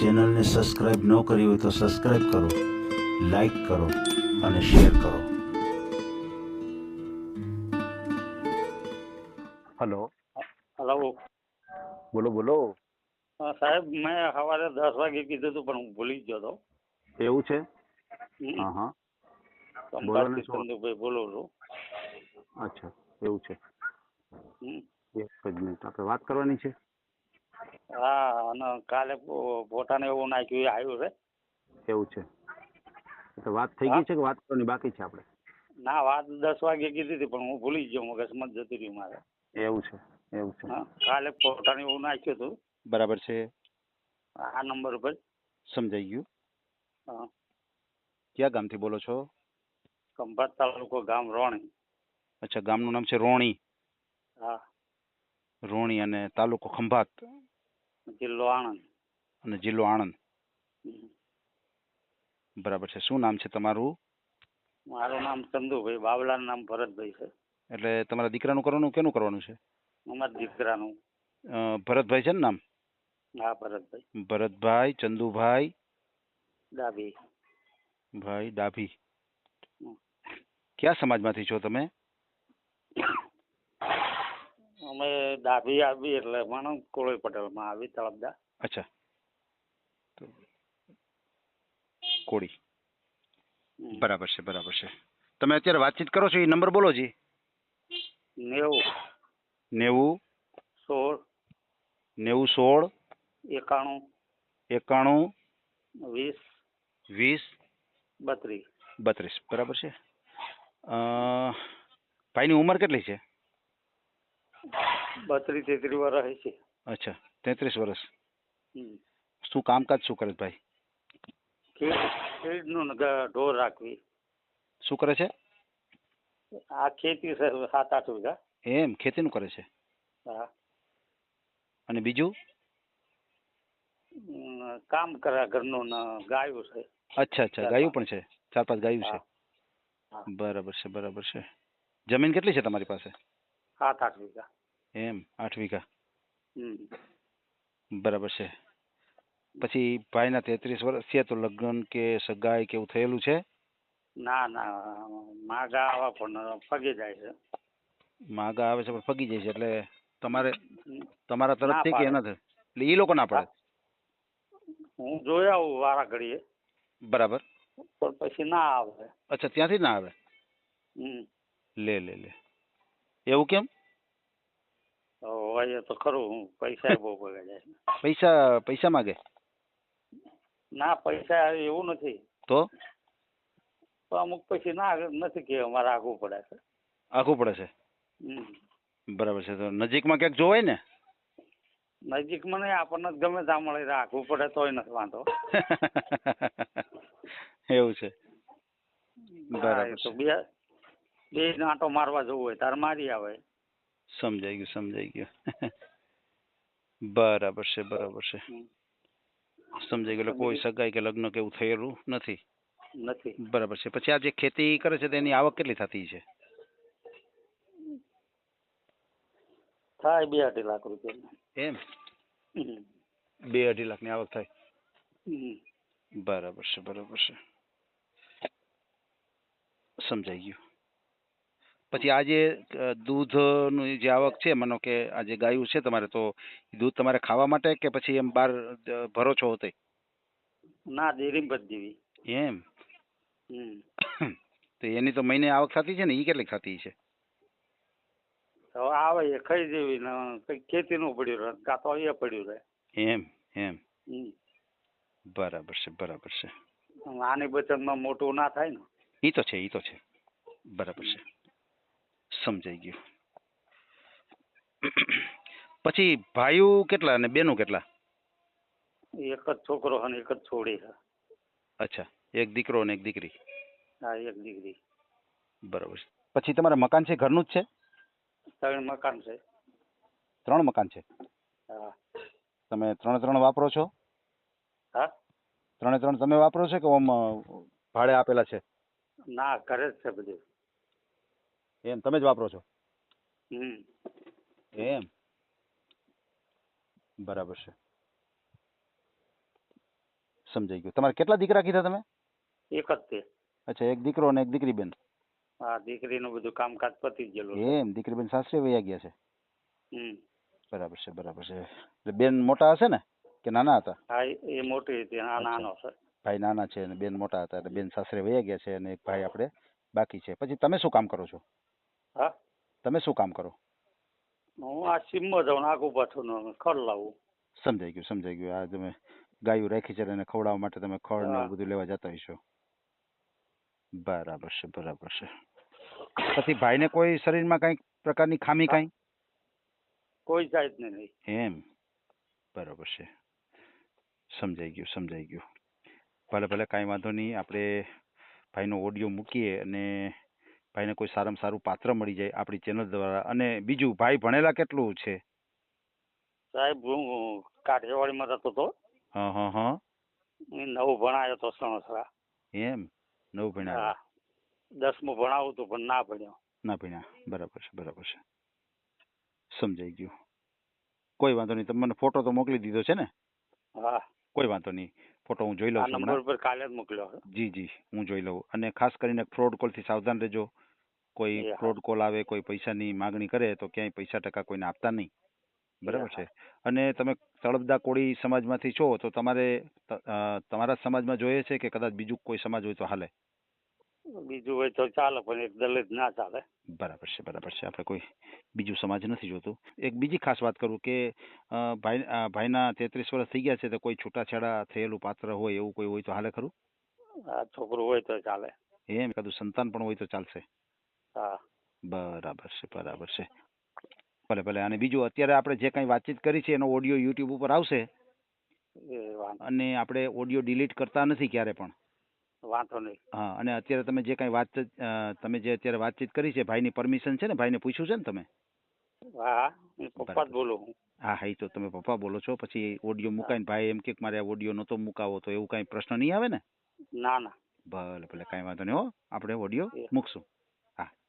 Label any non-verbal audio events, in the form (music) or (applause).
ચેનલને સબસ્ક્રાઈબ ન કરી હોય તો સબસ્ક્રાઈબ કરો લાઈક કરો અને શેર કરો. હલો. હલો. બોલો બોલો. હા, સાહેબ મેં સવારે દસ વાગે કીધું હતું પણ હું ભૂલી જ ગયો હતો. એવું છે. હા હા. બોલો ને ચંદુભાઈ બોલું છું. અચ્છા એવું છે. એક જ મિનિટ આપણે વાત કરવાની છે. હા અને કાલે ફોટાને એવું નાખ્યું એ આવ્યું છે. એવું છે. તો વાત થઈ ગઈ છે કે વાત કરવાની બાકી છે આપણે? ના વાત દસ વાગે કીધી હતી પણ હું ભૂલી જ ગયો મગજમાં જતી રહી મારે. એવું છે એવું છે. હા કાલે પોતાને એવું નાખ્યું હતું. બરાબર છે. આ નંબર ઉપર. સમજાઈ ગયું. હા. ક્યાં ગામથી બોલો છો? ખંભાત તાલુકો ગામ રોણી. અચ્છા ગામનું નામ છે રોણી. હા. રોણી અને તાલુકો ખંભાત. જિલ્લો આણંદ. અને જિલ્લો આણંદ. બરાબર છે. શું નામ છે તમારું? મારું નામ ચંદુભાઈ બાવલા નામ ભરતભાઈ છે. એટલે તમારા દીકરાનું કરવાનું કેનું કરવાનું છે? અમારા દીકરાનું. ભરતભાઈ છે ને નામ? હા ભરતભાઈ. ભરતભાઈ ચંદુભાઈ. ડાભી. ભાઈ ડાભી. કયા સમાજમાંથી છો તમે? અમે ડાભી આવી એટલે માણસ કોળી પટેલમાં આવી તળપદા. અચ્છા. તો કોળી. બરાબર છે બરાબર છે. તમે અત્યારે વાતચીત કરો છો એ નંબર બોલો જી. નેવું. નેવું. સોળ. નેવું સોળ. એકાણું. એકાણું. વીસ. વીસ. બત્રીસ. બત્રીસ. બરાબર છે. ભાઈની ઉંમર કેટલી છે? બત્રીસ તેત્રીસ વર્ષ છે. અચ્છા તેત્રીસ વર્ષ. શું કામકાજ શું કરે છે ભાઈ? ખેડ ખેડનું ઢોર રાખવી. શું કરે છે? આ ખેતી સાત આઠ વીઘા. એમ ખેતીનું કરે છે? હા. અને બીજું? કામ કરે ઘરનું ગાયું છે. અચ્છા અચ્છા ગાયું પણ છે. ચાર પાંચ ગાયું છે. બરાબર છે બરાબર છે. જમીન કેટલી છે તમારી પાસે? સાત આઠ વીઘા. એમ આઠ વીઘા. બરાબર છે. પછી ભાઈના તેત્રીસ વર્ષ થયા તો લગ્ન કે સગાઈ કે એવું થયેલું છે? ના ના માગા આવા પણ ફગી જાય છે. માગા આવે છે પણ ફગી જાય છે એટલે તમારે. તમારા તરફથી કે. એના એટલે એ લોકો ના પડે? હું જોઈ આવું વારા ઘડીએ. બરાબર. પણ પછી ના આવે. અચ્છા ત્યાંથી ના આવે? લે લે લે. એવું કેમ? હોય તો ખરું હું પૈસા બહુ બગડે જાય પૈસા પૈસા માગે? ના પૈસા એવું નથી. તો? તો અમુક પછી ના નથી કે અમારે આગવું પડે છે. આખું પડે છે. બરાબર છે તો નજીકમાં ક્યાંક જોવાય ને? નજીકમાં નહીં આપણને ગમે ત્યાં મળે રાખવું પડે તોય નથી વાંધો. (laughs) એવું છે. બરાબર તો બે બે આંટો મારવા જવું હોય તારે મારી આવે. સમજાઈ ગયું સમજાઈ ગયું. બરાબર છે બરાબર છે. સમજાઈ ગયું એટલે કોઈ સગાઈ કે લગ્ન કે એવું થયેલું નથી. નથી. બરાબર છે. પછી આ જે ખેતી કરે છે તેની આવક કેટલી થતી છે? થાય બે અઢી લાખ રૂપિયા એમ? બે અઢી લાખની આવક થાય. બરાબર છે બરાબર છે. સમજાઈ ગયું. પછી આ જે દૂધનું જે આવક છે માનો કે આ જે ગાયું છે તમારે તો દૂધ તમારે ખાવા માટે કે પછી એમ બહાર ભરો છો તે? ના ડેરીમાં બધ દેવી. એમ? તો એની તો મહિને આવક થતી છે ને એ કેટલી થતી છે? આવે એ ખાઈ જેવી ને ખેતી ખેતીનું પડ્યું રહે કાં તો એ પડ્યું રહે. એમ એમ. બરાબર છે બરાબર છે. આની બચતમાં મોટું ના થાય ને. એ તો છે એ તો છે. બરાબર છે. સમજાઈ ગયું. પછી ભાઈઓ કેટલા અને બેનો કેટલા? એક જ છોકરો અને એક જ છોડી છે. અચ્છા એક દીકરો અને એક દીકરી. હા એક દીકરી. બરોબર. પછી તમારે મકાન છે ઘરનું જ છે? ત્રણ મકાન છે. ત્રણ મકાન છે? હા. તમે ત્રણે ત્રણ વાપરો છો? હા? ત્રણે ત્રણ તમે વાપરો છો કે ઓમ ભાડે આપેલા છે? ના ઘરે જ છે બધું. એમ તમે જ વાપરો છો? એમ. બરાબર છે. સમજાઈ ગયું. તમારે કેટલા દીકરા કીધા તમે? એક જ તે અચ્છા એક દીકરો અને એક દીકરી બેન હા દીકરીનું બધું કામકાજ પતી ગયેલું એમ દીકરી બેન સાસરે વયા ગયા છે? બરાબર છે બરાબર છે. એટલે બેન મોટા હશે ને? કે નાના હતા? હા એ મોટી હતી હા નાનો છે. ભાઈ નાના છે અને બેન મોટા હતા એટલે બેન સાસરે વયા ગયા છે અને એક ભાઈ આપણે બાકી છે. પછી તમે શું કામ કરો છો? હા? તમે શું કામ કરો? હું આ સીમમાં જાઉં આગુ ને ખડ લાવું. સમજાઈ ગયું સમજાઈ ગયું. આ તમે ગાયું રાખી છે એને ખવડાવવા માટે તમે ખડ ને બધું લેવા જતા હશો. બરાબર છે બરાબર છે. પછી ભાઈને કોઈ શરીરમાં કઈ પ્રકારની ખામી કઈ? કોઈ જાતની નહીં. એમ. બરાબર છે. સમજાઈ ગયું સમજાઈ ગયું. ભલે ભલે કાંઈ વાંધો નહીં. આપણે ભાઈનો ઓડિયો મૂકીએ અને ભાઈને કોઈ સારામાં સારું પાત્ર મળી જાય આપણી ચેનલ દ્વારા. અને બીજું ભાઈ ભણેલા કેટલું છે? સાહેબ હું કાઠિયાવાડીમાં રહેતો હતો. હા હા હા. નવ ભણાયો તો સણસરા. એમ? નવ ભણ્યા? દસમું ભણાવું હતું પણ ના ભણ્યો. ના ભણ્યા. બરાબર છે બરાબર છે. સમજાઈ ગયું. કોઈ વાંધો નહીં તમે મને ફોટો તો મોકલી દીધો છે ને? હા. કોઈ વાંધો નહીં. ફોટો હું જોઈ લઉં છું નંબર પર કાલે જ મોકલ્યો. જી જી. હું જોઈ લઉં. અને ખાસ કરીને ફ્રોડ કોલથી સાવધાન રહેજો. કોઈ ફ્રોડ કોલ આવે કોઈ પૈસાની માગણી કરે તો ક્યાંય પૈસા ટકા કોઈને આપતા નહીં. બરાબર છે? અને તમે તળપદા કોળી સમાજમાંથી છો તો તમારે તમારા સમાજમાં જોઈએ છે કે કદાચ બીજું કોઈ સમાજ હોય તો હાલે? બીજું હોય તો ચાલે પણ એક દલિત ના ચાલે. બરાબર છે બરાબર છે. આપણે કોઈ બીજું સમાજ નથી જોતું. એક બીજી ખાસ વાત કરું કે ભાઈ ભાઈના તેત્રીસ વર્ષ થઈ ગયા છે તો કોઈ છૂટાછેડા થયેલું પાત્ર હોય એવું કોઈ હોય તો હાલે ખરું? છોકરું હોય તો ચાલે. એમ કદું સંતાન પણ હોય તો ચાલશે. હા. બરાબર છે બરાબર છે. ભલે ભલે. અને બીજું અત્યારે આપણે જે કંઈ વાતચીત કરી છે એનો ઓડિયો યુટ્યુબ ઉપર આવશે? અને આપણે ઓડિયો ડિલીટ કરતા નથી ક્યારે પણ? વાંધો નહીં. હા અને અત્યારે તમે જે કાંઈ વાત તમે જે અત્યારે વાતચીત કરી છે ભાઈની પરમિશન છે ને? ભાઈને પૂછ્યું છે ને તમે? હા પપ્પા જ બોલું હું. હા હા એ તો તમે પપ્પા બોલો છો. પછી ઓડિયો મુકાઈને ભાઈ એમ કે મારે ઓડિયો નહોતો મુકાવો તો એવું કાંઈ પ્રશ્ન નહીં આવે ને? ના ના. ભલે ભલે. કાંઈ વાંધો નહીં હો. આપણે ઓડિયો. મૂકશું.